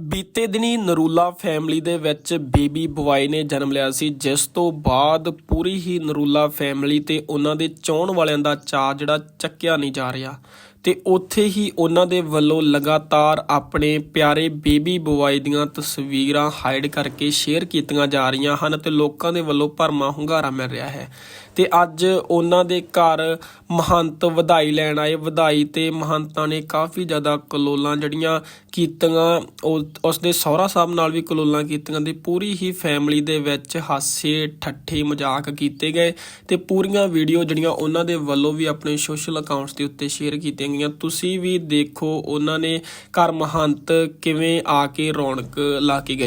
ਬੀਤੇ ਦਿਨੀ ਨਰੂਲਾ ਫੈਮਿਲੀ ਦੇ ਵਿੱਚ ਬੇਬੀ ਬੁਆਏ ਨੇ ਜਨਮ ਲਿਆ ਸੀ, ਜਿਸ ਤੋਂ ਬਾਅਦ ਪੂਰੀ ਹੀ ਨਰੂਲਾ ਫੈਮਿਲੀ ਤੇ ਉਹਨਾਂ ਦੇ ਚਾਹਣ ਵਾਲਿਆਂ ਦਾ ਚਾਅ ਜਿਹੜਾ ਚੱਕਿਆ ਨਹੀਂ ਜਾ ਰਿਹਾ। ਤੇ ਉੱਥੇ ਹੀ ਉਹਨਾਂ ਦੇ ਵੱਲੋਂ ਲਗਾਤਾਰ ਆਪਣੇ ਪਿਆਰੇ ਬੇਬੀ ਬੁਆਏ ਦੀਆਂ ਤਸਵੀਰਾਂ ਹਾਈਡ ਕਰਕੇ ਸ਼ੇਅਰ ਕੀਤੀਆਂ ਜਾ ਰਹੀਆਂ ਹਨ ਤੇ ਲੋਕਾਂ ਦੇ ਵੱਲੋਂ ਭਰਮਾ ਹੁੰਗਾਰਾ ਮਿਲ ਰਿਹਾ ਹੈ। ਤੇ ਅੱਜ ਉਹਨਾਂ ਦੇ ਘਰ ਮਹੰਤ ਵਧਾਈ ਲੈਣ ਆਏ। ਵਧਾਈ ਤੇ ਮਹੰਤਾਂ ਨੇ ਕਾਫੀ ਜ਼ਿਆਦਾ ਕਲੋਲਾਂ ਜਿਹੜੀਆਂ ਕੀਤੀਆਂ, ਉਹ- ਉਸ ਦੇ ਸਹੁਰਾ ਸਾਹਿਬ ਨਾਲ ਵੀ ਕਲੋਲਾਂ ਕੀਤੀਆਂ ਤੇ ਪੂਰੀ ਹੀ ਫੈਮਿਲੀ ਦੇ ਵਿੱਚ ਹਾਸੇ, ਠੱਠੇ, ਮਜ਼ਾਕ ਕੀਤੇ ਗਏ ਤੇ ਪੂਰੀਆਂ ਵੀਡੀਓ ਜਿਹੜੀਆਂ ਉਹਨਾਂ ਦੇ ਵੱਲੋਂ ਵੀ ਆਪਣੇ ਸੋਸ਼ਲ ਅਕਾਊਂਟਸ ਦੇ ਉੱਤੇ ਸ਼ੇਅਰ ਕੀਤੀਆਂ ਗਈਆਂ। ਤੁਸੀਂ ਵੀ ਦੇਖੋ ਉਹਨਾਂ ਨੇ ਘਰ ਮਹੰਤ ਕਿਵੇਂ ਆ ਕੇ ਰੌਣਕ ਲਾ ਕੇ ਗਏ।